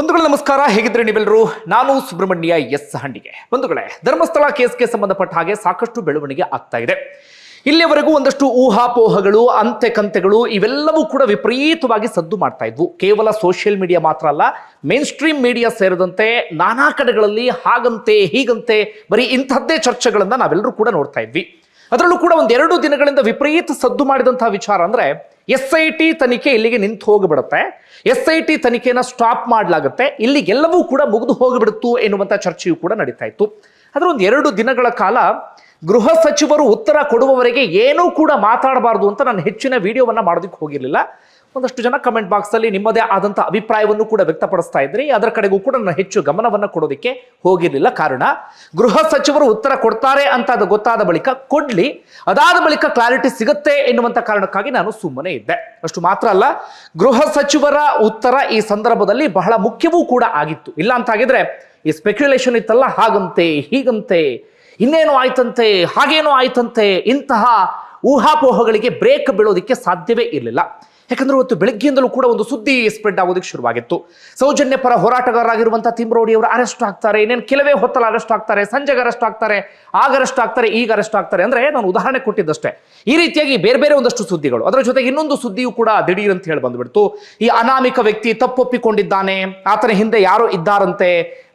ಬಂಧುಗಳೇ, ನಮಸ್ಕಾರ. ಹೇಗಿದ್ರೆ ನೀವೆಲ್ಲರೂ? ನಾನು ಸುಬ್ರಹ್ಮಣ್ಯ ಎಸ್ ಹಂಡಿಗೆ ಬಂಧುಗಳೇ, ಧರ್ಮಸ್ಥಳ ಕೇಸ್ಗೆ ಸಂಬಂಧಪಟ್ಟ ಹಾಗೆ ಸಾಕಷ್ಟು ಬೆಳವಣಿಗೆ ಆಗ್ತಾ ಇದೆ. ಇಲ್ಲಿಯವರೆಗೂ ಒಂದಷ್ಟು ಊಹಾಪೋಹಗಳು ಅಂತೆ ಕಂತೆಗಳು ಇವೆಲ್ಲವೂ ಕೂಡ ವಿಪರೀತವಾಗಿ ಸದ್ದು ಮಾಡ್ತಾ ಇದ್ವು. ಕೇವಲ ಸೋಷಿಯಲ್ ಮೀಡಿಯಾ ಮಾತ್ರ ಅಲ್ಲ ಮೇನ್ ಸ್ಟ್ರೀಮ್ ಮೀಡಿಯಾ ಸೇರಿದಂತೆ ನಾನಾ ಕಡೆಗಳಲ್ಲಿ ಹಾಗಂತೆ, ಹೀಗಂತೆ ಬರೀ ಇಂಥದ್ದೇ ಚರ್ಚೆಗಳನ್ನು ನಾವೆಲ್ಲರೂ ಕೂಡ ನೋಡ್ತಾ ಇದ್ವಿ. ಅದರಲ್ಲೂ ಕೂಡ ಒಂದೆರಡು ದಿನಗಳಿಂದ ವಿಪರೀತ ಸದ್ದು ಮಾಡಿದಂತಹ ವಿಚಾರ ಅಂದ್ರೆ ಎಸ್ ಐ ಟಿ ತನಿಖೆ ಇಲ್ಲಿಗೆ ನಿಂತು ಹೋಗಿಬಿಡುತ್ತೆ. ಎಸ್ ಐ ಟಿ ತನಿಖೆನ ಸ್ಟಾಪ್ ಮಾಡಲಾಗುತ್ತೆ. ಇಲ್ಲಿಗೆಲ್ಲವೂ ಕೂಡ ಮುಗಿದು ಹೋಗಿಬಿಡುತ್ತು ಎನ್ನುವಂಥ ಚರ್ಚೆಯು ಕೂಡ ನಡೀತಾ ಇತ್ತು. ಅದರ ಒಂದು ಎರಡು ದಿನಗಳ ಕಾಲ ಗೃಹ ಸಚಿವರು ಉತ್ತರ ಕೊಡುವವರೆಗೆ ಏನೂ ಕೂಡ ಮಾತಾಡಬಾರ್ದು ಅಂತ ನಾನು ಹೆಚ್ಚಿನ ವಿಡಿಯೋವನ್ನು ಮಾಡೋದಕ್ಕೆ ಹೋಗಿರಲಿಲ್ಲ. ಒಂದಷ್ಟು ಜನ ಕಮೆಂಟ್ ಬಾಕ್ಸಲ್ಲಿ ನಿಮ್ಮದೇ ಆದಂಥ ಅಭಿಪ್ರಾಯವನ್ನು ಕೂಡ ವ್ಯಕ್ತಪಡಿಸ್ತಾ ಇದ್ರಿ. ಅದರ ಕಡೆಗೂ ಕೂಡ ನಾನು ಹೆಚ್ಚು ಗಮನವನ್ನು ಕೊಡೋದಕ್ಕೆ ಹೋಗಿರಲಿಲ್ಲ. ಕಾರಣ, ಗೃಹ ಸಚಿವರು ಉತ್ತರ ಕೊಡ್ತಾರೆ ಅಂತ ಅದು ಗೊತ್ತಾದ ಬಳಿಕ ಕೊಡ್ಲಿ. ಅದಾದ ಬಳಿಕ ಕ್ಲಾರಿಟಿ ಸಿಗುತ್ತೆ ಎನ್ನುವಂಥ ಕಾರಣಕ್ಕಾಗಿ ನಾನು ಸುಮ್ಮನೆ ಇದ್ದೆ. ಅಷ್ಟು ಮಾತ್ರ ಅಲ್ಲ, ಗೃಹ ಸಚಿವರ ಉತ್ತರ ಈ ಸಂದರ್ಭದಲ್ಲಿ ಬಹಳ ಮುಖ್ಯವೂ ಕೂಡ ಆಗಿತ್ತು. ಇಲ್ಲ ಅಂತ ಆಗಿದ್ರೆ ಈ ಸ್ಪೆಕ್ಯುಲೇಷನ್ ಇತ್ತಲ್ಲ, ಹಾಗಂತೆ, ಹೀಗಂತೆ, ಇನ್ನೇನು ಆಯ್ತಂತೆ, ಹಾಗೇನೋ ಆಯ್ತಂತೆ, ಇಂತಹ ಊಹಾಪೋಹಗಳಿಗೆ ಬ್ರೇಕ್ ಬೀಳೋದಕ್ಕೆ ಸಾಧ್ಯವೇ ಇರಲಿಲ್ಲ. ಯಾಕಂದ್ರೆ ಇವತ್ತು ಬೆಳಗ್ಗೆಯಿಂದಲೂ ಕೂಡ ಒಂದು ಸುದ್ದಿ ಸ್ಪ್ರೆಡ್ ಆಗೋದಕ್ಕೆ ಶುರುವಾಗಿತ್ತು. ಸೌಜನ್ಯ ಪರ ಹೋರಾಟಗಾರರಾಗಿರುವಂತಹ ತಿಮ್ರೋಡಿ ಅವರು ಅರೆಸ್ಟ್ ಆಗ್ತಾರೆ, ಇನ್ನೇನು ಕೆಲವೇ ಹೊತ್ತಲ್ಲಿ ಅರೆಸ್ಟ್ ಆಗ್ತಾರೆ, ಸಂಜೆಗೆ ಅರೆಸ್ಟ್ ಆಗ್ತಾರೆ, ಆಗ ಅರೆಸ್ಟ್ ಆಗ್ತಾರೆ, ಈಗ ಅರೆಸ್ಟ್ ಆಗ್ತಾರೆ ಅಂದ್ರೆ ನಾನು ಉದಾಹರಣೆ ಕೊಟ್ಟಿದ್ದಷ್ಟೇ. ಈ ರೀತಿಯಾಗಿ ಬೇರೆ ಬೇರೆ ಒಂದಷ್ಟು ಸುದ್ದಿಗಳು. ಅದರ ಜೊತೆಗೆ ಇನ್ನೊಂದು ಸುದ್ದಿಯು ಕೂಡ ದಿಢೀರ್ ಅಂತ ಹೇಳಿ ಬಂದ್ಬಿಡ್ತು. ಈ ಅನಾಮಿಕ ವ್ಯಕ್ತಿ ತಪ್ಪೊಪ್ಪಿಕೊಂಡಿದ್ದಾನೆ, ಆತನ ಹಿಂದೆ ಯಾರೋ ಇದ್ದಾರಂತೆ,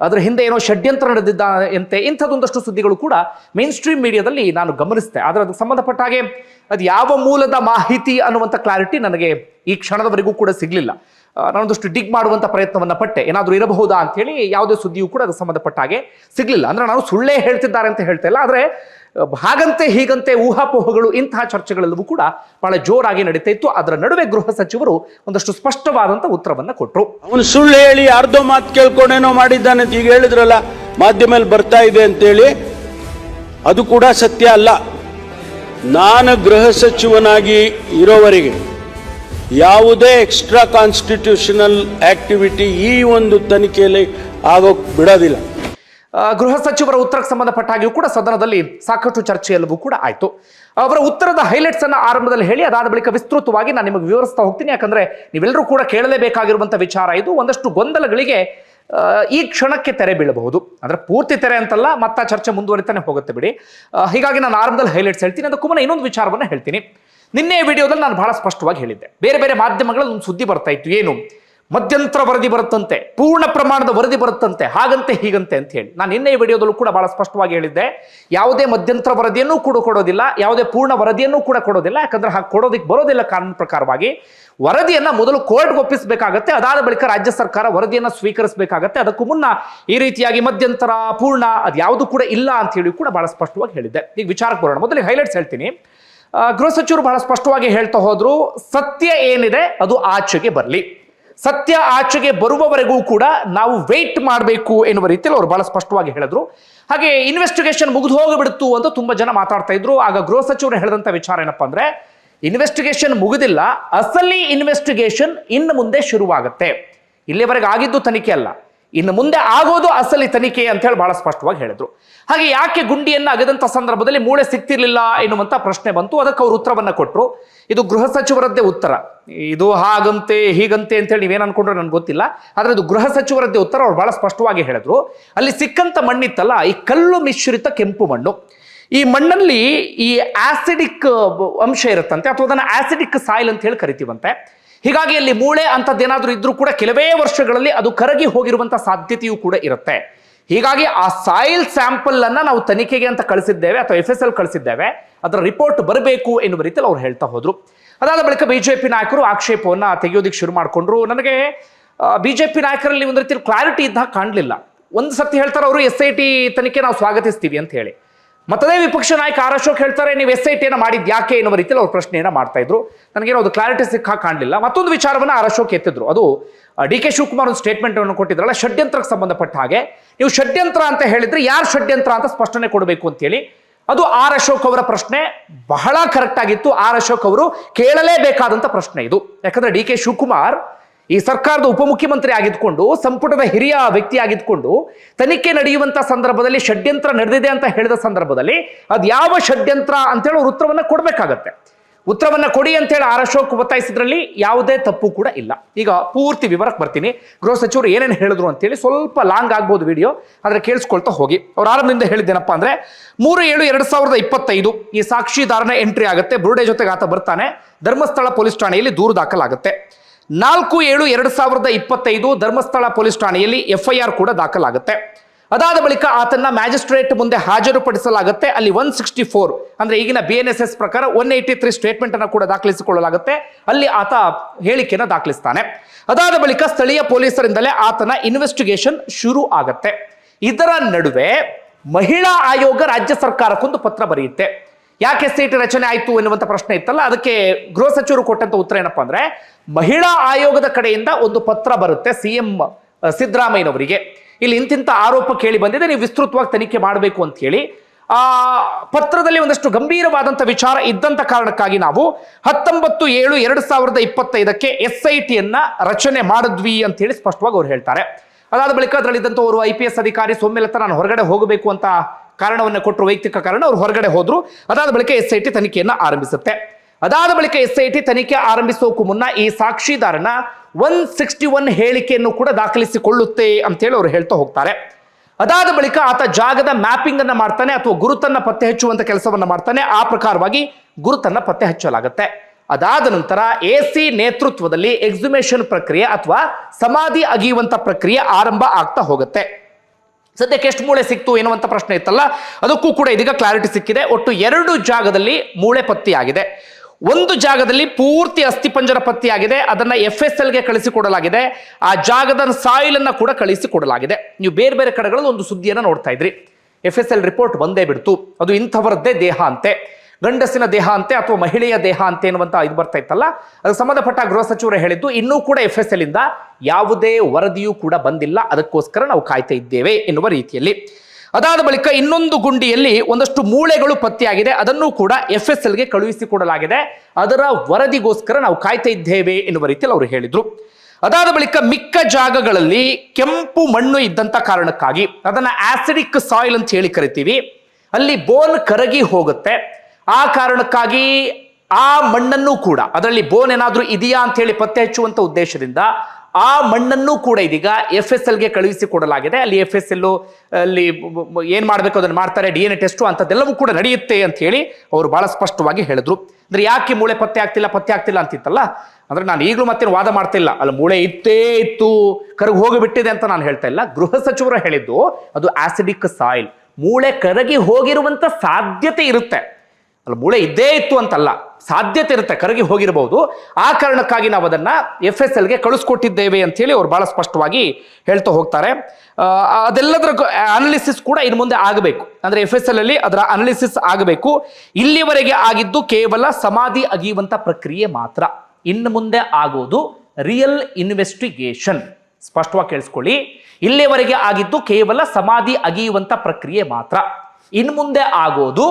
ಅದರ ಹಿಂದೆ ಏನೋ ಷಡ್ಯಂತ್ರ ನಡೆದಿದ್ದಾನಂತೆ ಇಂಥದ್ದೊಂದಷ್ಟು ಸುದ್ದಿಗಳು ಕೂಡ ಮೇನ್ ಸ್ಟ್ರೀಮ್ ಮೀಡಿಯಾದಲ್ಲಿ ನಾನು ಗಮನಿಸಿದೆ. ಆದರೆ ಅದಕ್ಕೆ ಸಂಬಂಧಪಟ್ಟ ಹಾಗೆ ಅದು ಯಾವ ಮೂಲದ ಮಾಹಿತಿ ಅನ್ನುವಂಥ ಕ್ಲಾರಿಟಿ ನನಗೆ ಈ ಕ್ಷಣದವರೆಗೂ ಕೂಡ ಸಿಗಲಿಲ್ಲ. ನಾನೊಂದಷ್ಟು ಡಿಗ್ ಮಾಡುವಂಥ ಪ್ರಯತ್ನವನ್ನು ಪಟ್ಟೆ. ಏನಾದರೂ ಇರಬಹುದಾ ಅಂತೇಳಿ ಯಾವುದೇ ಸುದ್ದಿಯೂ ಕೂಡ ಅದು ಸಂಬಂಧಪಟ್ಟ ಹಾಗೆ ಸಿಗಲಿಲ್ಲ. ಅಂದ್ರೆ ನಾನು ಸುಳ್ಳೇ ಹೇಳ್ತಿದ್ದಾರೆ ಅಂತ ಹೇಳ್ತಾ ಇಲ್ಲ. ಆದರೆ ಹಾಗಂತೆ ಹೀಗಂತೆ ಊಹಾಪೋಹಗಳು ಇಂತಹ ಚರ್ಚೆಗಳೆಲ್ಲವೂ ಕೂಡ ಬಹಳ ಜೋರಾಗಿ ನಡೀತಾ ಅದರ ನಡುವೆ ಗೃಹ ಸಚಿವರು ಒಂದಷ್ಟು ಸ್ಪಷ್ಟವಾದಂಥ ಉತ್ತರವನ್ನು ಕೊಟ್ಟರು ಅವನು ಸುಳ್ಳು ಹೇಳಿ ಅರ್ಧ ಮಾತು ಕೇಳ್ಕೊಂಡೇನೋ ಮಾಡಿದ್ದಾನೆ ಅಂತ ಈಗ ಹೇಳಿದ್ರಲ್ಲ, ಮಾಧ್ಯಮದಲ್ಲಿ ಬರ್ತಾ ಇದೆ ಅಂತೇಳಿ, ಅದು ಕೂಡ ಸತ್ಯ ಅಲ್ಲ. ನಾನು ಗೃಹ ಸಚಿವನಾಗಿ ಇರೋವರೆಗೆ ಯಾವುದೇ ಎಕ್ಸ್ಟ್ರಾ ಕಾನ್ಸ್ಟಿಟ್ಯೂಷನಲ್ ಆಕ್ಟಿವಿಟಿ ಈ ಒಂದು ತನಿಖೆಯಲ್ಲಿ ಆಗೋಕ್ ಬಿಡೋದಿಲ್ಲ. ಗೃಹ ಸಚಿವರ ಉತ್ತರಕ್ಕೆ ಸಂಬಂಧಪಟ್ಟ ಹಾಗೆಯೂ ಕೂಡ ಸದನದಲ್ಲಿ ಸಾಕಷ್ಟು ಚರ್ಚೆ ಎಲ್ಲವೂ ಕೂಡ ಆಯಿತು. ಅವರ ಉತ್ತರದ ಹೈಲೈಟ್ಸ್ ಅನ್ನು ಆರಂಭದಲ್ಲಿ ಹೇಳಿ, ಅದಾದ ಬಳಿಕ ವಿಸ್ತೃತವಾಗಿ ನಾನು ನಿಮಗೆ ವಿವರಿಸ್ತಾ ಹೋಗ್ತೀನಿ. ಯಾಕಂದ್ರೆ ನೀವೆಲ್ಲರೂ ಕೂಡ ಕೇಳಲೇಬೇಕಾಗಿರುವಂತಹ ವಿಚಾರ ಇದು. ಒಂದಷ್ಟು ಗೊಂದಲಗಳಿಗೆ ಈ ಕ್ಷಣಕ್ಕೆ ತೆರೆ ಬೀಳಬಹುದು. ಅಂದ್ರೆ ಪೂರ್ತಿ ತೆರೆ ಅಂತಲ್ಲ, ಮತ್ತ ಚರ್ಚೆ ಮುಂದುವರಿತಾನೆ ಹೋಗುತ್ತೆ ಬಿಡಿ. ಹೀಗಾಗಿ ನಾನು ಆರಂಭದಲ್ಲಿ ಹೈಲೈಟ್ಸ್ ಹೇಳ್ತೀನಿ. ಅದಕ್ಕೂ ಮುನ್ನ ಇನ್ನೊಂದು ವಿಚಾರವನ್ನು ಹೇಳ್ತೀನಿ. ನಿನ್ನೆ ವಿಡಿಯೋದಲ್ಲಿ ನಾನು ಬಹಳ ಸ್ಪಷ್ಟವಾಗಿ ಹೇಳಿದ್ದೆ. ಬೇರೆ ಬೇರೆ ಮಾಧ್ಯಮಗಳಲ್ಲಿ ಒಂದು ಸುದ್ದಿ ಬರ್ತಾ ಇತ್ತು. ಏನು? ಮಧ್ಯಂತರ ವರದಿ ಬರುತ್ತಂತೆ, ಪೂರ್ಣ ಪ್ರಮಾಣದ ವರದಿ ಬರುತ್ತಂತೆ, ಹಾಗಂತೆ ಹೀಗಂತೆ ಅಂತ ಹೇಳಿ. ನಾನು ನಿನ್ನೆ ವಿಡಿಯೋದಲ್ಲೂ ಕೂಡ ಬಹಳ ಸ್ಪಷ್ಟವಾಗಿ ಹೇಳಿದ್ದೆ. ಯಾವುದೇ ಮಧ್ಯಂತರ ವರದಿಯನ್ನು ಕೂಡ ಕೊಡೋದಿಲ್ಲ, ಯಾವುದೇ ಪೂರ್ಣ ವರದಿಯನ್ನು ಕೂಡ ಕೊಡೋದಿಲ್ಲ. ಯಾಕಂದ್ರೆ ಹಾಗೆ ಕೊಡೋದಕ್ಕೆ ಬರೋದಿಲ್ಲ ಕಾನೂನು ಪ್ರಕಾರವಾಗಿ. ವರದಿಯನ್ನ ಮೊದಲು ಕೋರ್ಟ್ಗೆ ಒಪ್ಪಿಸಬೇಕಾಗತ್ತೆ, ಅದಾದ ಬಳಿಕ ರಾಜ್ಯ ಸರ್ಕಾರ ವರದಿಯನ್ನ ಸ್ವೀಕರಿಸಬೇಕಾಗತ್ತೆ. ಅದಕ್ಕೂ ಮುನ್ನ ಈ ರೀತಿಯಾಗಿ ಮಧ್ಯಂತರ ಪೂರ್ಣ ಅದು ಯಾವುದು ಕೂಡ ಇಲ್ಲ ಅಂತ ಹೇಳಿ ಕೂಡ ಬಹಳ ಸ್ಪಷ್ಟವಾಗಿ ಹೇಳಿದ್ದೆ. ಈಗ ವಿಚಾರಕ್ಕೆ ಬರೋಣ. ಮೊದಲಿಗೆ ಹೈಲೈಟ್ಸ್ ಹೇಳ್ತೀನಿ. ಗೃಹ ಸಚಿವರು ಬಹಳ ಸ್ಪಷ್ಟವಾಗಿ ಹೇಳ್ತಾ ಹೋದ್ರು, ಸತ್ಯ ಏನಿದೆ ಅದು ಆಚೆಗೆ ಬರಲಿ. ಸತ್ಯ ಆಚೆಗೆ ಬರುವವರೆಗೂ ಕೂಡ ನಾವು ವೆಯ್ಟ್ ಮಾಡಬೇಕು ಎನ್ನುವ ರೀತಿಯಲ್ಲಿ ಅವರು ಬಹಳ ಸ್ಪಷ್ಟವಾಗಿ ಹೇಳಿದ್ರು. ಹಾಗೆ ಇನ್ವೆಸ್ಟಿಗೇಷನ್ ಮುಗಿದು ಹೋಗಿಬಿಡ್ತು ಅಂತ ತುಂಬಾ ಜನ ಮಾತಾಡ್ತಾ ಇದ್ರು. ಆಗ ಗೃಹ ಸಚಿವರು ಹೇಳಿದಂತ ವಿಚಾರ ಏನಪ್ಪಾ ಅಂದ್ರೆ ಇನ್ವೆಸ್ಟಿಗೇಷನ್ ಮುಗಿದಿಲ್ಲ. ಅಸಲಿ ಇನ್ವೆಸ್ಟಿಗೇಷನ್ ಇನ್ನು ಮುಂದೆ ಶುರುವಾಗುತ್ತೆ. ಇಲ್ಲಿವರೆಗೆ ಆಗಿದ್ದು ತನಿಖೆ ಅಲ್ಲ. ಇನ್ನು ಮುಂದೆ ಆಗೋದು ಅಸಲಿ ತನಿಖೆ ಅಂತ ಹೇಳಿ ಬಹಳ ಸ್ಪಷ್ಟವಾಗಿ ಹೇಳಿದ್ರು. ಹಾಗೆ ಯಾಕೆ ಗುಂಡಿಯನ್ನು ಅಗದಂತ ಸಂದರ್ಭದಲ್ಲಿ ಮೂಳೆ ಸಿಕ್ತಿರ್ಲಿಲ್ಲ ಎನ್ನುವಂಥ ಪ್ರಶ್ನೆ ಬಂತು. ಅದಕ್ಕೆ ಅವರು ಉತ್ತರವನ್ನು ಕೊಟ್ಟರು ಇದು ಗೃಹ ಸಚಿವರದ್ದೇ ಉತ್ತರ. ಇದು ಹಾಗಂತೆ, ಹೀಗಂತೆ ಅಂತ ಹೇಳಿ ನೀವೇನು ಅನ್ಕೊಂಡ್ರೆ ನನಗೆ ಗೊತ್ತಿಲ್ಲ. ಆದರೆ ಇದು ಗೃಹ ಸಚಿವರದ್ದೇ ಉತ್ತರ ಅವ್ರು ಬಹಳ ಸ್ಪಷ್ಟವಾಗಿ ಹೇಳಿದ್ರು. ಅಲ್ಲಿ ಸಿಕ್ಕಂತ ಮಣ್ಣಿತ್ತಲ್ಲ, ಈ ಕಲ್ಲು ಮಿಶ್ರಿತ ಕೆಂಪು ಮಣ್ಣು. ಈ ಮಣ್ಣಲ್ಲಿ ಈ ಆಸಿಡಿಕ್ ಅಂಶ ಇರುತ್ತಂತೆ, ಅಥವಾ ಅದನ್ನು ಆಸಿಡಿಕ್ ಸಾಯಿಲ್ ಅಂತ ಹೇಳಿ ಕರಿತೀವಂತೆ. ಹೀಗಾಗಿ ಅಲ್ಲಿ ಮೂಳೆ ಅಂಥದ್ದೇನಾದರೂ ಇದ್ರೂ ಕೂಡ ಕೆಲವೇ ವರ್ಷಗಳಲ್ಲಿ ಅದು ಕರಗಿ ಹೋಗಿರುವಂಥ ಸಾಧ್ಯತೆಯೂ ಕೂಡ ಇರುತ್ತೆ. ಹೀಗಾಗಿ ಆ ಸಾಯಿಲ್ ಸ್ಯಾಂಪಲ್ ಅನ್ನ ನಾವು ತನಿಖೆಗೆ ಅಂತ ಕಳಿಸಿದ್ದೇವೆ, ಅಥವಾ ಎಫ್ ಎಸ್ ಎಲ್ ಕಳಿಸಿದ್ದೇವೆ, ಅದರ ರಿಪೋರ್ಟ್ ಬರಬೇಕು ಎನ್ನುವ ರೀತಿಯಲ್ಲಿ ಅವ್ರು ಹೇಳ್ತಾ ಹೋದ್ರು. ಅದಾದ ಬಳಿಕ ಬಿಜೆಪಿ ನಾಯಕರು ಆಕ್ಷೇಪವನ್ನು ತೆಗೆಯೋದಿಕ್ಕೆ ಶುರು ಮಾಡಿಕೊಂಡ್ರು. ನನಗೆ ಬಿಜೆಪಿ ನಾಯಕರಲ್ಲಿ ಒಂದು ರೀತಿಯಲ್ಲಿ ಕ್ಲಾರಿಟಿ ಇದ್ದ ಕಾಣಲಿಲ್ಲ. ಒಂದು ಸತಿ ಹೇಳ್ತಾರೆ, ಅವರು ಎಸ್ ಐ ಟಿ ತನಿಖೆ ನಾವು ಸ್ವಾಗತಿಸ್ತೀವಿ ಅಂತ ಹೇಳಿ. ಮತ್ತದೇ ವಿಪಕ್ಷ ನಾಯಕ ಆರ್ ಅಶೋಕ್ ಹೇಳ್ತಾರೆ, ನೀವು ಎಸ್ ಐ ಟಿಯನ್ನು ಮಾಡಿದ್ ಯಾಕೆ? ಎನ್ನುವ ರೀತಿಯಲ್ಲಿ ಅವ್ರು ಪ್ರಶ್ನೆಯನ್ನ ಮಾಡ್ತಾ ಇದ್ರು. ನನಗೇನೋ ಅದು ಕ್ಲಾರಿಟಿ ಸಿಕ್ಕ ಕಾಣಲಿಲ್ಲ. ಮತ್ತೊಂದು ವಿಚಾರವನ್ನು ಆರ್ ಅಶೋಕ್ ಎತ್ತಿದ್ರು. ಅದು ಡಿ ಕೆ ಶಿವಕುಮಾರ್ ಒಂದು ಸ್ಟೇಟ್ಮೆಂಟ್ ಅನ್ನು ಕೊಟ್ಟಿದ್ರಲ್ಲ, ಷಡ್ಯಂತ್ರಕ್ಕೆ ಸಂಬಂಧಪಟ್ಟ ಹಾಗೆ. ನೀವು ಷಡ್ಯಂತ್ರ ಅಂತ ಹೇಳಿದ್ರೆ ಯಾರು ಷಡ್ಯಂತ್ರ ಅಂತ ಸ್ಪಷ್ಟನೆ ಕೊಡಬೇಕು ಅಂತೇಳಿ ಅದು ಆರ್ ಅಶೋಕ್ ಅವರ ಪ್ರಶ್ನೆ. ಬಹಳ ಕರೆಕ್ಟ್ ಆಗಿತ್ತು. ಆರ್ ಅಶೋಕ್ ಅವರು ಕೇಳಲೇಬೇಕಾದಂತ ಪ್ರಶ್ನೆ ಇದು. ಯಾಕಂದ್ರೆ ಡಿ ಕೆ ಶಿವಕುಮಾರ್ ಈ ಸರ್ಕಾರದ ಉಪಮುಖ್ಯಮಂತ್ರಿ ಆಗಿದ್ಕೊಂಡು, ಸಂಪುಟದ ಹಿರಿಯ ವ್ಯಕ್ತಿ ಆಗಿದ್ಕೊಂಡು, ತನಿಖೆ ನಡೆಯುವಂಥ ಸಂದರ್ಭದಲ್ಲಿ ಷಡ್ಯಂತ್ರ ನಡೆದಿದೆ ಅಂತ ಹೇಳಿದ ಸಂದರ್ಭದಲ್ಲಿ ಅದು ಯಾವ ಷಡ್ಯಂತ್ರ ಅಂತೇಳಿ ಅವ್ರ ಉತ್ತರವನ್ನು ಕೊಡಬೇಕಾಗತ್ತೆ. ಉತ್ತರವನ್ನು ಕೊಡಿ ಅಂತೇಳಿ ಆರ್ ಅಶೋಕ್ ಒತ್ತಾಯಿಸಿದ್ರಲ್ಲಿ ಯಾವುದೇ ತಪ್ಪು ಕೂಡ ಇಲ್ಲ. ಈಗ ಪೂರ್ತಿ ವಿವರಕ್ಕೆ ಬರ್ತೀನಿ. ಗೃಹ ಸಚಿವರು ಏನೇನು ಹೇಳಿದ್ರು ಅಂತೇಳಿ ಸ್ವಲ್ಪ ಲಾಂಗ್ ಆಗ್ಬೋದು ವಿಡಿಯೋ, ಆದರೆ ಕೇಳಿಸ್ಕೊಳ್ತಾ ಹೋಗಿ. ಅವ್ರು ಆರಂಭದಿಂದ ಹೇಳಿದ್ದೇನಪ್ಪ ಅಂದರೆ, ಮೂರು ಏಳು ಎರಡು ಸಾವಿರದ ಇಪ್ಪತ್ತೈದು ಈ ಸಾಕ್ಷಿದಾರನ ಎಂಟ್ರಿ ಆಗುತ್ತೆ. ಬುರುಡೆ ಜೊತೆಗೆ ಆತ ಬರ್ತಾನೆ. ಧರ್ಮಸ್ಥಳ ಪೊಲೀಸ್ ಠಾಣೆಯಲ್ಲಿ ದೂರು ದಾಖಲಾಗುತ್ತೆ. ನಾಲ್ಕು ಏಳು ಎರಡು ಸಾವಿರದ ಇಪ್ಪತ್ತೈದು ಧರ್ಮಸ್ಥಳ ಪೊಲೀಸ್ ಠಾಣೆಯಲ್ಲಿ ಎಫ್ಐಆರ್ ಕೂಡ ದಾಖಲಾಗುತ್ತೆ. ಅದಾದ ಬಳಿಕ ಆತನ್ನ ಮ್ಯಾಜಿಸ್ಟ್ರೇಟ್ ಮುಂದೆ ಹಾಜರುಪಡಿಸಲಾಗುತ್ತೆ. ಅಲ್ಲಿ ಒನ್ ಸಿಕ್ಸ್ಟಿ ಫೋರ್ ಅಂದ್ರೆ ಈಗಿನ ಬಿ ಎನ್ ಎಸ್ ಎಸ್ ಪ್ರಕಾರ ಒನ್ ಏಯ್ಟಿ ತ್ರೀ ಸ್ಟೇಟ್ಮೆಂಟ್ ಅನ್ನು ಕೂಡ ದಾಖಲಿಸಿಕೊಳ್ಳಲಾಗುತ್ತೆ. ಅಲ್ಲಿ ಆತ ಹೇಳಿಕೆಯನ್ನು ದಾಖಲಿಸ್ತಾನೆ. ಅದಾದ ಬಳಿಕ ಸ್ಥಳೀಯ ಪೊಲೀಸರಿಂದಲೇ ಆತನ ಇನ್ವೆಸ್ಟಿಗೇಷನ್ ಶುರು ಆಗತ್ತೆ. ಇದರ ನಡುವೆ ಮಹಿಳಾ ಆಯೋಗ ರಾಜ್ಯ ಸರ್ಕಾರಕ್ಕೊಂದು ಪತ್ರ ಬರೆಯುತ್ತೆ. ಯಾಕೆ ಸೀಟ್ ರಚನೆ ಆಯಿತು ಎನ್ನುವಂಥ ಪ್ರಶ್ನೆ ಇತ್ತಲ್ಲ, ಅದಕ್ಕೆ ಗೃಹ ಸಚಿವರು ಕೊಟ್ಟಂತ ಉತ್ತರ ಏನಪ್ಪಾ ಅಂದ್ರೆ, ಮಹಿಳಾ ಆಯೋಗದ ಕಡೆಯಿಂದ ಒಂದು ಪತ್ರ ಬರುತ್ತೆ ಸಿ ಎಂ ಸಿದ್ದರಾಮಯ್ಯನವರಿಗೆ. ಇಲ್ಲಿ ಇಂತಿಂತ ಆರೋಪ ಕೇಳಿ ಬಂದಿದೆ, ನೀವು ವಿಸ್ತೃತವಾಗಿ ತನಿಖೆ ಮಾಡಬೇಕು ಅಂತ ಹೇಳಿ. ಆ, ಪತ್ರದಲ್ಲಿ ಒಂದಷ್ಟು ಗಂಭೀರವಾದಂಥ ವಿಚಾರ ಇದ್ದಂತ ಕಾರಣಕ್ಕಾಗಿ ನಾವು ಹತ್ತೊಂಬತ್ತು ಏಳು ಎರಡು ಸಾವಿರದ ಇಪ್ಪತ್ತೈದಕ್ಕೆ ಎಸ್ ಐ ಟಿಯನ್ನು ರಚನೆ ಮಾಡಿದ್ವಿ ಅಂತ ಹೇಳಿ ಸ್ಪಷ್ಟವಾಗಿ ಅವ್ರು ಹೇಳ್ತಾರೆ. ಅದಾದ ಬಳಿಕ ಅದರಲ್ಲಿದ್ದಂಥ ಅವರು ಐ ಪಿ ಎಸ್ ಅಧಿಕಾರಿ ಸೌಮ್ಯಲತಾ, ನಾನು ಹೊರಗಡೆ ಹೋಗಬೇಕು ಅಂತ ಕಾರಣವನ್ನು ಕೊಟ್ಟರು, ವೈಯಕ್ತಿಕ ಕಾರಣ ಅವರು ಹೊರಗಡೆ ಹೋದರು. ಅದಾದ ಬಳಿಕ ಎಸ್ ಐ ಟಿ ತನಿಖೆಯನ್ನು ಆರಂಭಿಸುತ್ತೆ. ಅದಾದ ಬಳಿಕ ಎಸ್ ಐ ಟಿ ತನಿಖೆ ಆರಂಭಿಸೋಕು ಮುನ್ನ ಈ ಸಾಕ್ಷಿದಾರನ ಒನ್ ಸಿಕ್ಸ್ಟಿ ಒನ್ ಹೇಳಿಕೆಯನ್ನು ಕೂಡ ದಾಖಲಿಸಿಕೊಳ್ಳುತ್ತೆ ಅಂತೇಳಿ ಅವರು ಹೇಳ್ತಾ ಹೋಗ್ತಾರೆ. ಅದಾದ ಬಳಿಕ ಆತ ಜಾಗದ ಮ್ಯಾಪಿಂಗ್ ಅನ್ನು ಮಾಡ್ತಾನೆ ಅಥವಾ ಗುರುತನ್ನ ಪತ್ತೆ ಹಚ್ಚುವಂತ ಕೆಲಸವನ್ನ ಮಾಡ್ತಾನೆ. ಆ ಪ್ರಕಾರವಾಗಿ ಗುರುತನ್ನ ಪತ್ತೆ ಹಚ್ಚಲಾಗುತ್ತೆ. ಅದಾದ ನಂತರ ಎ ಸಿ ನೇತೃತ್ವದಲ್ಲಿ ಎಕ್ಸಿಮೇಷನ್ ಪ್ರಕ್ರಿಯೆ ಅಥವಾ ಸಮಾಧಿ ಅಗಿಯುವಂತ ಪ್ರಕ್ರಿಯೆ ಆರಂಭ ಆಗ್ತಾ ಹೋಗುತ್ತೆ. ಸದ್ಯಕ್ಕೆ ಎಷ್ಟು ಮೂಳೆ ಸಿಕ್ತು ಎನ್ನುವಂಥ ಪ್ರಶ್ನೆ ಇತ್ತಲ್ಲ? ಅದಕ್ಕೂ ಕೂಡ ಇದೀಗ ಕ್ಲಾರಿಟಿ ಸಿಕ್ಕಿದೆ. ಒಟ್ಟು ಎರಡು ಜಾಗದಲ್ಲಿ ಮೂಳೆ ಪತ್ತೆಯಾಗಿದೆ. ಒಂದು ಜಾಗದಲ್ಲಿ ಪೂರ್ತಿ ಅಸ್ಥಿಪಂಜರ ಪತ್ತೆಯಾಗಿದೆ. ಅದನ್ನ ಎಫ್ ಎಸ್ ಎಲ್ಗೆ ಕಳಿಸಿಕೊಡಲಾಗಿದೆ. ಆ ಜಾಗದ ಸಾಯಿಲ್ ಅನ್ನ ಕೂಡ ಕಳಿಸಿಕೊಡಲಾಗಿದೆ. ನೀವು ಬೇರೆ ಬೇರೆ ಕಡೆಗಳಲ್ಲಿ ಒಂದು ಸುದ್ದಿಯನ್ನ ನೋಡ್ತಾ ಇದ್ರಿ. ಎಫ್ ಎಸ್ ಎಲ್ ರಿಪೋರ್ಟ್ ಬಂದೇ ಬಿಡ್ತು. ಅದು ಇಂಥವರದ್ದೇ ದೇಹ ಅಂತೆ. ಗಂಡಸಿನ ದೇಹ ಅಂತೆ ಅಥವಾ ಮಹಿಳೆಯ ದೇಹ ಅಂತೆ ಎನ್ನುವಂಥ ಇದು ಬರ್ತಾ ಇತ್ತಲ್ಲ? ಅದಕ್ಕೆ ಸಂಬಂಧಪಟ್ಟ ಗೃಹ ಸಚಿವರು ಹೇಳಿದ್ದು, ಇನ್ನೂ ಕೂಡ ಎಫ್ ಎಸ್ ಎಲ್ ಇಂದ ಯಾವುದೇ ವರದಿಯೂ ಕೂಡ ಬಂದಿಲ್ಲ. ಅದಕ್ಕೋಸ್ಕರ ನಾವು ಕಾಯ್ತಾ ಇದ್ದೇವೆ ಎನ್ನುವ ರೀತಿಯಲ್ಲಿ. ಅದಾದ ಬಳಿಕ ಇನ್ನೊಂದು ಗುಂಡಿಯಲ್ಲಿ ಒಂದಷ್ಟು ಮೂಳೆಗಳು ಪತ್ತೆಯಾಗಿದೆ. ಅದನ್ನು ಕೂಡ ಎಫ್ ಎಸ್ ಎಲ್ಗೆ ಕಳುಹಿಸಿಕೊಡಲಾಗಿದೆ ಅದರ ವರದಿಗೋಸ್ಕರ ನಾವು ಕಾಯ್ತಾ ಇದ್ದೇವೆ ಎನ್ನುವ ರೀತಿಯಲ್ಲಿ ಅವರು ಹೇಳಿದ್ರು. ಅದಾದ ಬಳಿಕ ಮಿಕ್ಕ ಜಾಗಗಳಲ್ಲಿ ಕೆಂಪು ಮಣ್ಣು ಇದ್ದಂತ ಕಾರಣಕ್ಕಾಗಿ, ಅದನ್ನ ಆಸಿಡಿಕ್ ಸಾಯಿಲ್ ಅಂತ ಹೇಳಿ ಕರಿತೀವಿ. ಅಲ್ಲಿ ಬೋನ್ ಕರಗಿ ಹೋಗುತ್ತೆ. ಆ ಕಾರಣಕ್ಕಾಗಿ ಆ ಮಣ್ಣನ್ನು ಕೂಡ, ಅದರಲ್ಲಿ ಬೋನ್ ಏನಾದರೂ ಇದೆಯಾ ಅಂತ ಹೇಳಿ ಪತ್ತೆ ಹಚ್ಚುವಂತ ಉದ್ದೇಶದಿಂದ ಆ ಮಣ್ಣನ್ನು ಕೂಡ ಇದೀಗ ಎಫ್ ಎಸ್ ಎಲ್ಗೆ ಕಳುಹಿಸಿ ಕೊಡಲಾಗಿದೆ. ಅಲ್ಲಿ ಎಫ್ ಎಸ್ ಎಲ್ ಅಲ್ಲಿ ಏನು ಮಾಡಬೇಕು ಅದನ್ನು ಮಾಡ್ತಾರೆ ಡಿ ಎನ್ ಎ ಟೆಸ್ಟ್ ಅಂತದೆಲ್ಲವೂ ಕೂಡ ನಡೆಯುತ್ತೆ ಅಂತ ಹೇಳಿ ಅವರು ಬಹಳ ಸ್ಪಷ್ಟವಾಗಿ ಹೇಳಿದ್ರು. ಅಂದ್ರೆ ಯಾಕೆ ಮೂಳೆ ಪತ್ತೆ ಆಗ್ತಿಲ್ಲ ಪತ್ತೆ ಆಗ್ತಿಲ್ಲ ಅಂತಿತ್ತಲ್ಲ? ಅಂದ್ರೆ ನಾನು ಈಗಲೂ ಮತ್ತೆ ವಾದ ಮಾಡ್ತಿಲ್ಲ. ಅಲ್ಲಿ ಮೂಳೆ ಇತ್ತೇ ಇತ್ತು, ಕರಗಿ ಹೋಗಿಬಿಟ್ಟಿದೆ ಅಂತ ನಾನು ಹೇಳ್ತಾ ಇಲ್ಲ. ಗೃಹ ಸಚಿವರು ಹೇಳಿದ್ದು ಅದು ಆಸಿಡಿಕ್ ಸಾಯಿಲ್ ಮೂಳೆ ಕರಗಿ ಹೋಗಿರುವಂತ ಸಾಧ್ಯತೆ ಇರುತ್ತೆ. ಅಲ್ಲ, ಮೂಳೆ ಇದ್ದೇ ಇತ್ತು ಅಂತಲ್ಲ. ಸಾಧ್ಯತೆ ಇರುತ್ತೆ, ಕರಗಿ ಹೋಗಿರಬಹುದು ಆ ಕಾರಣಕ್ಕಾಗಿ ನಾವು ಅದನ್ನ ಎಫ್ ಎಸ್ ಎಲ್ಗೆ ಕಳಿಸ್ಕೊಟ್ಟಿದ್ದೇವೆ ಅಂತ ಹೇಳಿ ಅವ್ರು ಬಹಳ ಸ್ಪಷ್ಟವಾಗಿ ಹೇಳ್ತಾ ಹೋಗ್ತಾರೆ. ಅದೆಲ್ಲದರ ಅನಾಲಿಸಿಸ್ ಕೂಡ ಇನ್ನು ಮುಂದೆ ಆಗಬೇಕು. ಅಂದ್ರೆ ಎಫ್ ಎಸ್ ಎಲ್ ಅಲ್ಲಿ ಅದರ ಅನಾಲಿಸಿಸ್ ಆಗಬೇಕು. ಇಲ್ಲಿವರೆಗೆ ಆಗಿದ್ದು ಕೇವಲ ಸಮಾಧಿ ಅಗಿಯುವಂತ ಪ್ರಕ್ರಿಯೆ ಮಾತ್ರ. ಇನ್ನು ಮುಂದೆ ಆಗೋದು ರಿಯಲ್ ಇನ್ವೆಸ್ಟಿಗೇಷನ್ ಸ್ಪಷ್ಟವಾಗಿ ಕೇಳಿಸ್ಕೊಳ್ಳಿ. ಇಲ್ಲಿವರೆಗೆ ಆಗಿದ್ದು ಕೇವಲ ಸಮಾಧಿ ಅಗಿಯುವಂತ ಪ್ರಕ್ರಿಯೆ ಮಾತ್ರ. ಇನ್ನು ಮುಂದೆ ಆಗೋದು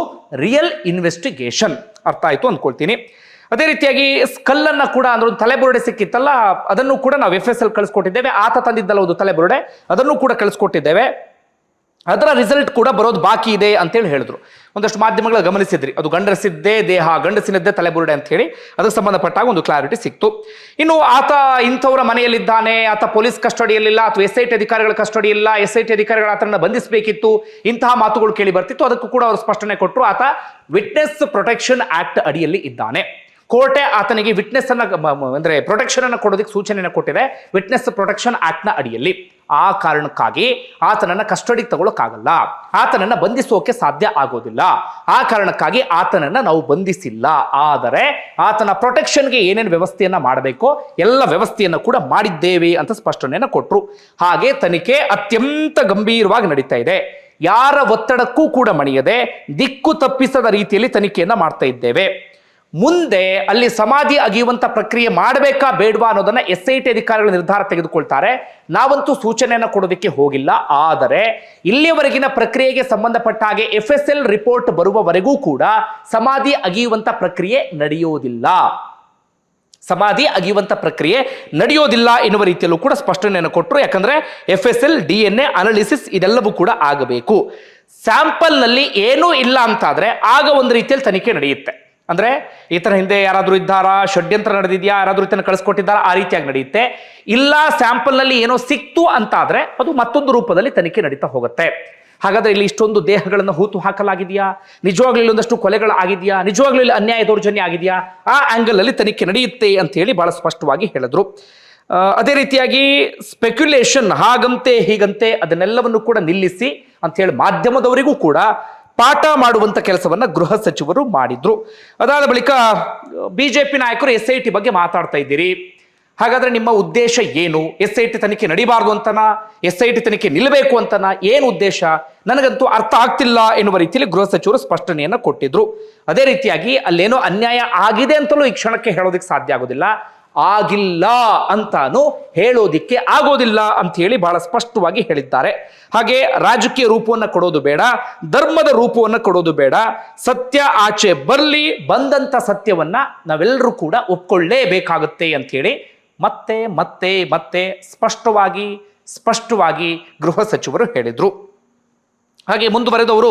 ರಿಯಲ್ ಇನ್ವೆಸ್ಟಿಗೇಷನ್ ಅರ್ಥ ಆಯಿತು ಅಂದ್ಕೊಳ್ತೀನಿ ಅದೇ ರೀತಿಯಾಗಿ ಸ್ಕಲ್ ಅನ್ನ ಕೂಡ ಅಂದ್ರೆ ಒಂದು ತಲೆಬುರುಡೆ ಸಿಕ್ಕಿತ್ತಲ್ಲ, ಅದನ್ನು ಕೂಡ ನಾವು ಎಫ್ ಎಸ್ ಎಲ್ ಕಳಿಸ್ಕೊಟ್ಟಿದ್ದೇವೆ. ಆತ ತಂದಿದ್ದಲ್ಲ ಒಂದು ತಲೆಬುರುಡೆ, ಅದನ್ನು ಕೂಡ ಕಳಿಸ್ಕೊಟ್ಟಿದ್ದೇವೆ. ಅದರ ರಿಸಲ್ಟ್ ಕೂಡ ಬರೋದು ಬಾಕಿ ಇದೆ ಅಂತೇಳಿ ಹೇಳಿದ್ರು. ಒಂದಷ್ಟು ಮಾಧ್ಯಮಗಳ ಗಮನಿಸಿದ್ರಿ. ಅದು ಗಂಡಸಿದ್ದೇ ದೇಹ, ಗಂಡಸಿನದ್ದೇ ತಲೆಬುರುಡೆ ಅಂತ ಹೇಳಿ ಅದಕ್ಕೆ ಸಂಬಂಧಪಟ್ಟಾಗ ಒಂದು ಕ್ಲಾರಿಟಿ ಸಿಕ್ತು. ಇನ್ನು ಆತ ಇಂಥವರ ಮನೆಯಲ್ಲಿದ್ದಾನೆ, ಆತ ಪೊಲೀಸ್ ಕಸ್ಟಡಿಯಲ್ಲಿಲ್ಲ ಅಥವಾ ಎಸ್ ಐ ಟಿ ಅಧಿಕಾರಿಗಳ ಕಸ್ಟಡಿ ಇಲ್ಲ ಎಸ್ ಐ ಟಿ ಅಧಿಕಾರಿಗಳ ಆತನ ಬಂಧಿಸಬೇಕಿತ್ತು, ಇಂತಹ ಮಾತುಗಳು ಕೇಳಿ ಬರ್ತಿತ್ತು, ಅದಕ್ಕೂ ಕೂಡ ಅವರು ಸ್ಪಷ್ಟನೆ ಕೊಟ್ಟರು. ಆತ ವಿಟ್ನೆಸ್ ಪ್ರೊಟೆಕ್ಷನ್ ಆಕ್ಟ್ ಅಡಿಯಲ್ಲಿ ಇದ್ದಾನೆ. ಕೋರ್ಟೆ ಆತನಿಗೆ ವಿಟ್ನೆಸ್ ಅನ್ನ ಅಂದ್ರೆ ಪ್ರೊಟೆಕ್ಷನ್ ಅನ್ನ ಕೊಡೋದಕ್ಕೆ ಸೂಚನೆಯನ್ನು ಕೊಟ್ಟಿದೆ. ವಿಟ್ನೆಸ್ ಪ್ರೊಟೆಕ್ಷನ್ ಆಕ್ಟ್ನ ಅಡಿಯಲ್ಲಿ. ಆ ಕಾರಣಕ್ಕಾಗಿ ಆತನನ್ನ ಕಸ್ಟಡಿಗೆ ತಗೊಳಕ್ಕಾಗಲ್ಲ. ಆತನನ್ನ ಬಂಧಿಸೋಕೆ ಸಾಧ್ಯ ಆಗೋದಿಲ್ಲ. ಆ ಕಾರಣಕ್ಕಾಗಿ ಆತನನ್ನ ನಾವು ಬಂಧಿಸಿಲ್ಲ. ಆದರೆ ಆತನ ಪ್ರೊಟೆಕ್ಷನ್ಗೆ ಏನೇನು ವ್ಯವಸ್ಥೆಯನ್ನ ಮಾಡಬೇಕು ಎಲ್ಲ ವ್ಯವಸ್ಥೆಯನ್ನು ಕೂಡ ಮಾಡಿದ್ದೇವೆ ಅಂತ ಸ್ಪಷ್ಟನೆಯನ್ನು ಕೊಟ್ಟರು ಹಾಗೆ ತನಿಖೆ ಅತ್ಯಂತ ಗಂಭೀರವಾಗಿ ನಡೀತಾ ಇದೆ. ಯಾರ ಒತ್ತಡಕ್ಕೂ ಕೂಡ ಮಣಿಯದೆ ದಿಕ್ಕು ತಪ್ಪಿಸದ ರೀತಿಯಲ್ಲಿ ತನಿಖೆಯನ್ನ ಮಾಡ್ತಾ ಇದ್ದೇವೆ. ಮುಂದೆ ಅಲ್ಲಿ ಸಮಾಧಿ ಅಗಿಯುವಂತ ಪ್ರಕ್ರಿಯೆ ಮಾಡಬೇಕಾ ಬೇಡವಾ ಅನ್ನೋದನ್ನ ಎಸ್ ಐ ಟಿ ಅಧಿಕಾರಿಗಳು ನಿರ್ಧಾರ ತೆಗೆದುಕೊಳ್ತಾರೆ. ನಾವಂತೂ ಸೂಚನೆಯನ್ನು ಕೊಡೋದಕ್ಕೆ ಹೋಗಿಲ್ಲ. ಆದರೆ ಇಲ್ಲಿಯವರೆಗಿನ ಪ್ರಕ್ರಿಯೆಗೆ ಸಂಬಂಧಪಟ್ಟ ಹಾಗೆ ಎಫ್ ಎಸ್ ಎಲ್ ರಿಪೋರ್ಟ್ ಬರುವವರೆಗೂ ಕೂಡ ಸಮಾಧಿ ಅಗಿಯುವಂತ ಪ್ರಕ್ರಿಯೆ ನಡೆಯೋದಿಲ್ಲ. ಸಮಾಧಿ ಅಗಿಯುವಂತ ಪ್ರಕ್ರಿಯೆ ನಡೆಯೋದಿಲ್ಲ ಎನ್ನುವ ರೀತಿಯಲ್ಲೂ ಕೂಡ ಸ್ಪಷ್ಟನೆಯನ್ನು ಕೊಟ್ಟರು. ಯಾಕಂದ್ರೆ F S L D N A analysis ಇದೆಲ್ಲವೂ ಕೂಡ ಆಗಬೇಕು. ಸ್ಯಾಂಪಲ್ನಲ್ಲಿ ಏನೂ ಇಲ್ಲ ಅಂತಾದ್ರೆ ಆಗ ಒಂದು ರೀತಿಯಲ್ಲಿ ತನಿಖೆ ನಡೆಯುತ್ತೆ. ಅಂದ್ರೆ ಈತನ ಹಿಂದೆ ಯಾರಾದರೂ ಇದ್ದಾರಾ, ಷಡ್ಯಂತ್ರ ನಡೆದಿದೆಯಾ, ಯಾರಾದರೂ ಈತನ ಕಳಿಸ್ಕೊಟ್ಟಿದ್ದಾರಾ, ಆ ರೀತಿಯಾಗಿ ನಡೆಯುತ್ತೆ. ಇಲ್ಲ ಸ್ಯಾಂಪಲ್ನಲ್ಲಿ ಏನೋ ಸಿಕ್ತು ಅಂತ ಆದ್ರೆ ಅದು ಮತ್ತೊಂದು ರೂಪದಲ್ಲಿ ತನಿಖೆ ನಡೀತಾ ಹೋಗುತ್ತೆ. ಹಾಗಾದ್ರೆ ಇಲ್ಲಿ ಇಷ್ಟೊಂದು ದೇಹಗಳನ್ನು ಹೂತು ಹಾಕಲಾಗಿದೆಯಾ? ನಿಜವಾಗ್ಲೂ ಇಲ್ಲೊಂದಷ್ಟು ಕೊಲೆಗಳು ಆಗಿದೆಯಾ? ನಿಜವಾಗ್ಲೂ ಇಲ್ಲಿ ಅನ್ಯಾಯ ದೌರ್ಜನ್ಯ ಆಗಿದೆಯಾ? ಆ ಆಂಗಲ್ ಅಲ್ಲಿ ತನಿಖೆ ನಡೆಯುತ್ತೆ ಅಂತ ಹೇಳಿ ಬಹಳ ಸ್ಪಷ್ಟವಾಗಿ ಹೇಳಿದ್ರು. ಅದೇ ರೀತಿಯಾಗಿ ಸ್ಪೆಕ್ಯುಲೇಷನ್ ಹಾಗಂತೆ ಹೀಗಂತೆ ಅದನ್ನೆಲ್ಲವನ್ನು ಕೂಡ ನಿಲ್ಲಿಸಿ ಅಂತ ಹೇಳಿ ಮಾಧ್ಯಮದವರಿಗೂ ಕೂಡ ಪಾಠ ಮಾಡುವಂತ ಕೆಲಸವನ್ನ ಗೃಹ ಸಚಿವರು ಮಾಡಿದ್ರು. ಅದಾದ ಬಳಿಕ, ಬಿಜೆಪಿ ನಾಯಕರು ಎಸ್ ಐ ಟಿ ಬಗ್ಗೆ ಮಾತಾಡ್ತಾ ಇದ್ದೀರಿ. ಹಾಗಾದ್ರೆ ನಿಮ್ಮ ಉದ್ದೇಶ ಏನು? ಎಸ್ ಐ ಟಿ ತನಿಖೆ ನಡಿಬಾರ್ದು ಅಂತನ? ಎಸ್ ಐ ಟಿ ತನಿಖೆ ನಿಲ್ಲಬೇಕು ಅಂತನ? ಏನು ಉದ್ದೇಶ? ನನಗಂತೂ ಅರ್ಥ ಆಗ್ತಿಲ್ಲ ಎನ್ನುವ ರೀತಿಯಲ್ಲಿ ಗೃಹ ಸಚಿವರು ಸ್ಪಷ್ಟನೆಯನ್ನ ಕೊಟ್ಟಿದ್ರು. ಅದೇ ರೀತಿಯಾಗಿ ಅಲ್ಲೇನೋ ಅನ್ಯಾಯ ಆಗಿದೆ ಅಂತಲೂ ಈ ಕ್ಷಣಕ್ಕೆ ಹೇಳೋದಕ್ಕೆ ಸಾಧ್ಯ ಆಗೋದಿಲ್ಲ. ಆಗಿಲ್ಲ ಅಂತಾನು ಹೇಳೋದಿಕ್ಕೆ ಆಗೋದಿಲ್ಲ ಅಂತ ಹೇಳಿ ಬಹಳ ಸ್ಪಷ್ಟವಾಗಿ ಹೇಳಿದ್ದಾರೆ. ಹಾಗೆ ರಾಜಕೀಯ ರೂಪವನ್ನು ಕೊಡೋದು ಬೇಡ, ಧರ್ಮದ ರೂಪವನ್ನು ಕೊಡೋದು ಬೇಡ, ಸತ್ಯ ಆಚೆ ಬರಲಿ ಬಂದಂಥ ಸತ್ಯವನ್ನ ನಾವೆಲ್ಲರೂ ಕೂಡ ಒಪ್ಕೊಳ್ಳೇಬೇಕಾಗುತ್ತೆ ಅಂತ ಹೇಳಿ ಮತ್ತೆ ಮತ್ತೆ ಮತ್ತೆ ಸ್ಪಷ್ಟವಾಗಿ ಸ್ಪಷ್ಟವಾಗಿ ಗೃಹ ಸಚಿವರು ಹೇಳಿದ್ರು. ಹಾಗೆ ಮುಂದುವರೆದವರು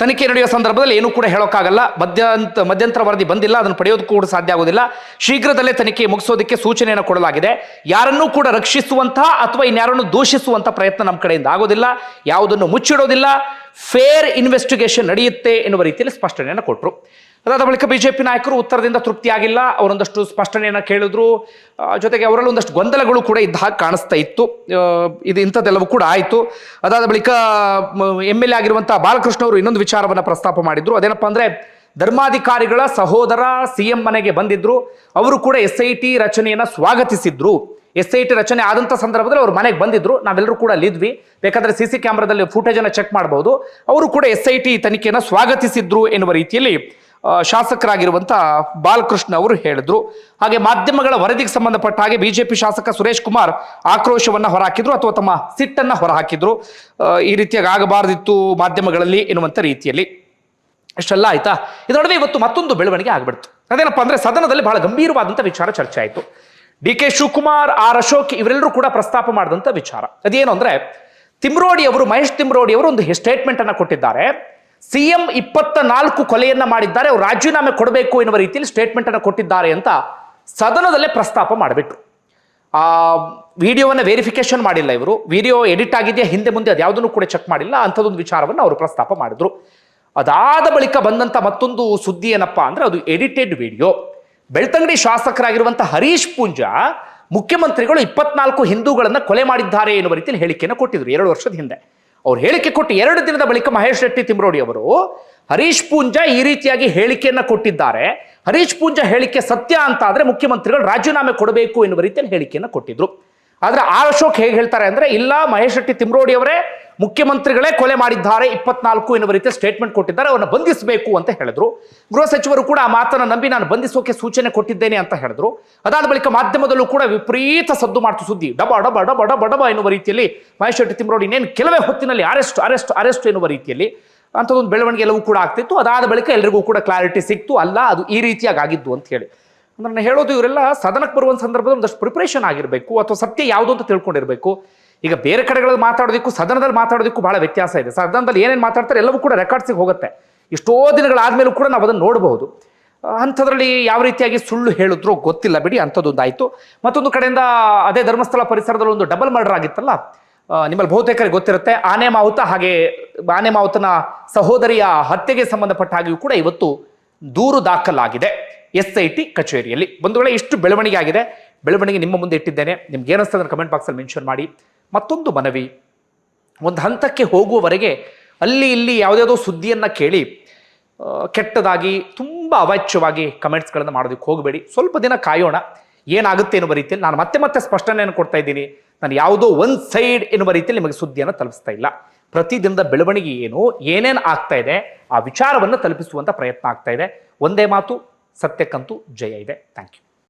ತನಿಖೆ ನಡೆಯುವ ಸಂದರ್ಭದಲ್ಲಿ ಏನೂ ಕೂಡ ಹೇಳೋಕ್ಕಾಗಲ್ಲ. ಮಧ್ಯಂತ ಮಧ್ಯಂತರ ವರದಿ ಬಂದಿಲ್ಲ, ಅದನ್ನು ಪಡೆಯೋದು ಕೂಡ ಸಾಧ್ಯ ಆಗೋದಿಲ್ಲ ಶೀಘ್ರದಲ್ಲೇ ತನಿಖೆ ಮುಗಿಸೋದಕ್ಕೆ ಸೂಚನೆಯನ್ನು ಕೊಡಲಾಗಿದೆ. ಯಾರನ್ನೂ ಕೂಡ ರಕ್ಷಿಸುವಂತಹ ಅಥವಾ ಇನ್ಯಾರನ್ನು ದೂಷಿಸುವಂತಹ ಪ್ರಯತ್ನ ನಮ್ಮ ಕಡೆಯಿಂದ ಆಗೋದಿಲ್ಲ. ಯಾವುದನ್ನು ಮುಚ್ಚಿಡೋದಿಲ್ಲ. ಫೇರ್ ಇನ್ವೆಸ್ಟಿಗೇಷನ್ ನಡೆಯುತ್ತೆ ಎನ್ನುವ ರೀತಿಯಲ್ಲಿ ಸ್ಪಷ್ಟನೆಯನ್ನು ಕೊಟ್ಟರು ಅದಾದ ಬಳಿಕ ಬಿಜೆಪಿ ನಾಯಕರು ಉತ್ತರದಿಂದ ತೃಪ್ತಿಯಾಗಿಲ್ಲ. ಅವರೊಂದಷ್ಟು ಸ್ಪಷ್ಟನೆಯನ್ನು ಕೇಳಿದ್ರು. ಜೊತೆಗೆ ಅವರಲ್ಲಿ ಒಂದಷ್ಟು ಗೊಂದಲಗಳು ಕೂಡ ಇದ್ದ ಹಾಗೆ ಕಾಣಿಸ್ತಾ ಇತ್ತು. ಇದು ಇಂಥದ್ದೆಲ್ಲವೂ ಕೂಡ ಆಯಿತು. ಅದಾದ ಬಳಿಕ ಎಂ ಎಲ್ ಎ ಆಗಿರುವಂಥ ಬಾಲಕೃಷ್ಣ ಅವರು ಇನ್ನೊಂದು ವಿಚಾರವನ್ನು ಪ್ರಸ್ತಾಪ ಮಾಡಿದ್ರು. ಅದೇನಪ್ಪ ಅಂದರೆ, ಧರ್ಮಾಧಿಕಾರಿಗಳ ಸಹೋದರ ಸಿ ಎಂ ಮನೆಗೆ ಬಂದಿದ್ರು. ಅವರು ಕೂಡ ಎಸ್ ಐ ಟಿ ರಚನೆಯನ್ನು ಸ್ವಾಗತಿಸಿದ್ರು. ಎಸ್ ಐ ಟಿ ರಚನೆ ಆದಂಥ ಸಂದರ್ಭದಲ್ಲಿ ಅವ್ರು ಮನೆಗೆ ಬಂದಿದ್ರು. ನಾವೆಲ್ಲರೂ ಕೂಡ ಅಲ್ಲಿದ್ವಿ ಬೇಕಾದರೆ ಸಿ ಸಿ ಕ್ಯಾಮ್ರಾದಲ್ಲಿ ಫುಟೇಜನ್ನು ಚೆಕ್ ಮಾಡಬಹುದು ಅವರು ಕೂಡ ಎಸ್ ಐ ಟಿ ತನಿಖೆಯನ್ನು ಸ್ವಾಗತಿಸಿದ್ರು ಎನ್ನುವ ರೀತಿಯಲ್ಲಿ ಆ, ಶಾಸಕರಾಗಿರುವಂತ ಬಾಲಕೃಷ್ಣ ಅವರು ಹೇಳಿದ್ರು. ಹಾಗೆ ಮಾಧ್ಯಮಗಳ ವರದಿಗೆ ಸಂಬಂಧಪಟ್ಟ ಹಾಗೆ ಬಿಜೆಪಿ ಶಾಸಕ ಸುರೇಶ್ ಕುಮಾರ್ ಆಕ್ರೋಶವನ್ನ ಹೊರಹಾಕಿದ್ರು ಅಥವಾ ತಮ್ಮ ಸಿಟ್ಟನ್ನ ಹೊರಹಾಕಿದ್ರು. ಈ ರೀತಿಯಾಗಿ ಆಗಬಾರದಿತ್ತು ಮಾಧ್ಯಮಗಳಲ್ಲಿ ಎನ್ನುವಂಥ ರೀತಿಯಲ್ಲಿ. ಇಷ್ಟೆಲ್ಲ ಆಯ್ತಾ? ಇದರ ನಡುವೆ ಇವತ್ತು ಮತ್ತೊಂದು ಬೆಳವಣಿಗೆ ಆಗ್ಬಿಡ್ತು. ಅದೇನಪ್ಪ ಅಂದ್ರೆ ಸದನದಲ್ಲಿ ಬಹಳ ಗಂಭೀರವಾದಂಥ ವಿಚಾರ ಚರ್ಚೆ ಆಯಿತು. D K Shivakumar R Ashok ಇವರೆಲ್ಲರೂ ಕೂಡ ಪ್ರಸ್ತಾಪ ಮಾಡಿದಂಥ ವಿಚಾರ. ಅದೇನು ಅಂದ್ರೆ ತಿಮ್ರೋಡಿ ಅವರು ಮಹೇಶ್ ತಿಮ್ರೋಡಿ ಅವರು ಒಂದು ಸ್ಟೇಟ್ಮೆಂಟ್ ಅನ್ನ ಕೊಟ್ಟಿದ್ದಾರೆ. ಸಿಎಂ ಇಪ್ಪತ್ತ ನಾಲ್ಕು ಕೊಲೆಯನ್ನ ಮಾಡಿದ್ದಾರೆ, ಅವರು ರಾಜೀನಾಮೆ ಕೊಡಬೇಕು ಎನ್ನುವ ರೀತಿಯಲ್ಲಿ ಸ್ಟೇಟ್ಮೆಂಟ್ ಅನ್ನು ಕೊಟ್ಟಿದ್ದಾರೆ ಅಂತ ಸದನದಲ್ಲೇ ಪ್ರಸ್ತಾಪ ಮಾಡಿಬಿಟ್ರು. ಆ, ವಿಡಿಯೋವನ್ನ ವೆರಿಫಿಕೇಶನ್ ಮಾಡಿಲ್ಲ ಇವರು. ವಿಡಿಯೋ ಎಡಿಟ್ ಆಗಿದೆಯಾ, ಹಿಂದೆ ಮುಂದೆ ಅದ್ಯಾವುದನ್ನು ಕೂಡ ಚೆಕ್ ಮಾಡಿಲ್ಲ, ಅಂಥದ್ದೊಂದು ವಿಚಾರವನ್ನು ಅವರು ಪ್ರಸ್ತಾಪ ಮಾಡಿದ್ರು. ಅದಾದ ಬಳಿಕ ಬಂದಂತ ಮತ್ತೊಂದು ಸುದ್ದಿ ಏನಪ್ಪಾ ಅಂದ್ರೆ ಅದು ಎಡಿಟೆಡ್ ವಿಡಿಯೋ. ಬೆಳ್ತಂಗಡಿ ಶಾಸಕರಾಗಿರುವಂತ ಹರೀಶ್ ಪೂಂಜಾ ಮುಖ್ಯಮಂತ್ರಿಗಳು ಇಪ್ಪತ್ನಾಲ್ಕು ಹಿಂದೂಗಳನ್ನ ಕೊಲೆ ಮಾಡಿದ್ದಾರೆ ಎನ್ನುವ ರೀತಿಯಲ್ಲಿ ಹೇಳಿಕೆಯನ್ನು ಕೊಟ್ಟಿದ್ರು, ಎರಡು ವರ್ಷದ ಹಿಂದೆ. ಅವ್ರು ಹೇಳಿಕೆ ಕೊಟ್ಟು ಎರಡು ದಿನದ ಬಳಿಕ ಮಹೇಶ್ ಶೆಟ್ಟಿ ತಿಮ್ರೋಡಿ ಅವರು, ಹರೀಶ್ ಪೂಂಜಾ ಈ ರೀತಿಯಾಗಿ ಹೇಳಿಕೆಯನ್ನ ಕೊಟ್ಟಿದ್ದಾರೆ. ಹರೀಶ್ ಪೂಂಜಾ ಹೇಳಿಕೆ ಸತ್ಯ ಅಂತ ಆದರೆ ಮುಖ್ಯಮಂತ್ರಿಗಳು ರಾಜೀನಾಮೆ ಕೊಡಬೇಕು ಎನ್ನುವ ರೀತಿಯಲ್ಲಿ ಹೇಳಿಕೆಯನ್ನು ಕೊಟ್ಟಿದ್ರು. ಆದ್ರೆ ಆ ಅಶೋಕ್ ಹೇಗೆ ಹೇಳ್ತಾರೆ ಅಂದ್ರೆ, ಇಲ್ಲ, ಮಹೇಶ್ ಶೆಟ್ಟಿ ತಿಮ್ರೋಡಿ ಅವರೇ ಮುಖ್ಯಮಂತ್ರಿಗಳೇ ಕೊಲೆ ಮಾಡಿದ್ದಾರೆ, ಇಪ್ಪತ್ನಾಲ್ಕು ಎನ್ನುವ ರೀತಿಯ ಸ್ಟೇಟ್ಮೆಂಟ್ ಕೊಟ್ಟಿದ್ದಾರೆ, ಅವರನ್ನು ಬಂಧಿಸಬೇಕು ಅಂತ ಹೇಳಿದ್ರು. ಗೃಹ ಸಚಿವರು ಕೂಡ ಆ ಮಾತನ್ನ ನಂಬಿ ನಾನು ಬಂಧಿಸೋಕೆ ಸೂಚನೆ ಕೊಟ್ಟಿದ್ದೇನೆ ಅಂತ ಹೇಳಿದ್ರು. ಅದಾದ ಬಳಿಕ ಮಾಧ್ಯಮದಲ್ಲೂ ಕೂಡ ವಿಪರೀತ ಸದ್ದು ಮಾಡ್ತು ಸುದ್ದಿ. ಡಬ ಡಬ ಡಬ ಡಬ ಡಬ ಎನ್ನುವ ರೀತಿಯಲ್ಲಿ ಮಹೇಶ್ ಶೆಟ್ಟಿ ತಿಮ್ರೋಡಿ ಇನ್ನೇನು ಕೆಲವೇ ಹೊತ್ತಿನಲ್ಲಿ ಅರೆಸ್ಟ್ ಅರೆಸ್ಟ್ ಅರೆಸ್ಟ್ ಎನ್ನುವ ರೀತಿಯಲ್ಲಿ ಅಂಥದ್ದೊಂದು ಬೆಳವಣಿಗೆ ಎಲ್ಲವೂ ಕೂಡ ಆಗ್ತಿತ್ತು. ಅದಾದ ಬಳಿಕ ಎಲ್ರಿಗೂ ಕೂಡ ಕ್ಲಾರಿಟಿ ಸಿಕ್ತು. ಅಲ್ಲ, ಅದು ಈ ರೀತಿಯಾಗಿ ಆಗಿದ್ದು ಅಂತ ಹೇಳಿ. ಅಂದ್ರೆ ನಾನು ಹೇಳೋದು ಇವರೆಲ್ಲ ಸದನಕ್ಕೆ ಬರುವಂಥ ಸಂದರ್ಭದಲ್ಲಿ ಒಂದಷ್ಟು ಪ್ರಿಪರೇಷನ್ ಆಗಿರಬೇಕು ಅಥವಾ ಸತ್ಯ ಯಾವುದು ಅಂತ ತಿಳ್ಕೊಂಡಿರಬೇಕು. ಈಗ ಬೇರೆ ಕಡೆಗಳಲ್ಲಿ ಮಾತಾಡೋದಕ್ಕೂ, ಸದನದಲ್ಲಿ ಮಾತಾಡೋದಕ್ಕೂ ಬಹಳ ವ್ಯತ್ಯಾಸ ಇದೆ. ಸದನದಲ್ಲಿ ಏನೇನು ಮಾತಾಡ್ತಾರೆ ಎಲ್ಲವೂ ಕೂಡ ರೆಕಾರ್ಡ್ಸಿಗೆ ಹೋಗುತ್ತೆ. ಎಷ್ಟೋ ದಿನಗಳಾದ್ಮೇಲೂ ಕೂಡ ನಾವು ಅದನ್ನು ನೋಡಬಹುದು. ಅಂಥದ್ರಲ್ಲಿ ಯಾವ ರೀತಿಯಾಗಿ ಸುಳ್ಳು ಹೇಳಿದ್ರು ಗೊತ್ತಿಲ್ಲ ಬಿಡಿ ಅಂಥದ್ದೊಂದು ಆಯಿತು ಮತ್ತೊಂದು ಕಡೆಯಿಂದ ಅದೇ ಧರ್ಮಸ್ಥಳ ಪರಿಸರದಲ್ಲಿ ಒಂದು ಡಬಲ್ ಮರ್ಡರ್ ಆಗಿತ್ತಲ್ಲ ನಿಮ್ಮಲ್ಲಿ ಬಹುತೇಕರಿಗೆ ಗೊತ್ತಿರುತ್ತೆ. ಆನೆ ಮಾವುತ ಹಾಗೆ, ಆನೆ ಮಾವುತನ ಸಹೋದರಿಯ ಹತ್ಯೆಗೆ ಸಂಬಂಧಪಟ್ಟ ಹಾಗೆಯೂ ಕೂಡ ಇವತ್ತು ದೂರು ದಾಖಲಾಗಿದೆ. ಎಸ್ ಐ ಟಿ ಕಚೇರಿಯಲ್ಲಿ. ಒಂದು ವೇಳೆ ಇಷ್ಟು ಬೆಳವಣಿಗೆ ಆಗಿದೆ ಬೆಳವಣಿಗೆ ನಿಮ್ಮ ಮುಂದೆ ಇಟ್ಟಿದ್ದೇನೆ, ನಿಮ್ಗೆ ಏನಿಸ್ತದೆ ಅಂದ್ರೆ ಕಮೆಂಟ್ ಬಾಕ್ಸಲ್ಲಿ ಮೆನ್ಷನ್ ಮಾಡಿ. ಮತ್ತೊಂದು ಮನವಿ. ಒಂದು ಹಂತಕ್ಕೆ ಹೋಗುವವರೆಗೆ ಅಲ್ಲಿ ಇಲ್ಲಿ ಯಾವುದ್ಯಾವುದೋ ಸುದ್ದಿಯನ್ನು ಕೇಳಿ ಕೆಟ್ಟದಾಗಿ, ತುಂಬ ಅವಾಚ್ಯವಾಗಿ ಕಮೆಂಟ್ಸ್ಗಳನ್ನು ಮಾಡೋದಕ್ಕೆ ಹೋಗಬೇಡಿ. ಸ್ವಲ್ಪ ದಿನ ಕಾಯೋಣ. ಏನಾಗುತ್ತೆ ಎನ್ನುವ ರೀತಿಯಲ್ಲಿ ನಾನು ಮತ್ತೆ ಮತ್ತೆ ಸ್ಪಷ್ಟನೆಯನ್ನು ಕೊಡ್ತಾ ಇದ್ದೀನಿ. ನಾನು ಯಾವುದೋ ಒಂದು ಸೈಡ್ ಎನ್ನುವ ರೀತಿಯಲ್ಲಿ ನಿಮಗೆ ಸುದ್ದಿಯನ್ನು ತಲುಪಿಸ್ತಾ ಇಲ್ಲ. ಪ್ರತಿದಿನದ ಬೆಳವಣಿಗೆ ಏನು, ಏನೇನು ಆಗ್ತಾ ಇದೆ, ಆ ವಿಚಾರವನ್ನು ತಲುಪಿಸುವಂಥ ಪ್ರಯತ್ನ ಆಗ್ತಾ ಇದೆ. ಒಂದೇ ಮಾತು ಸತ್ಯಕ್ಕಂತೂ ಜಯ ಇದೆ. Thank you.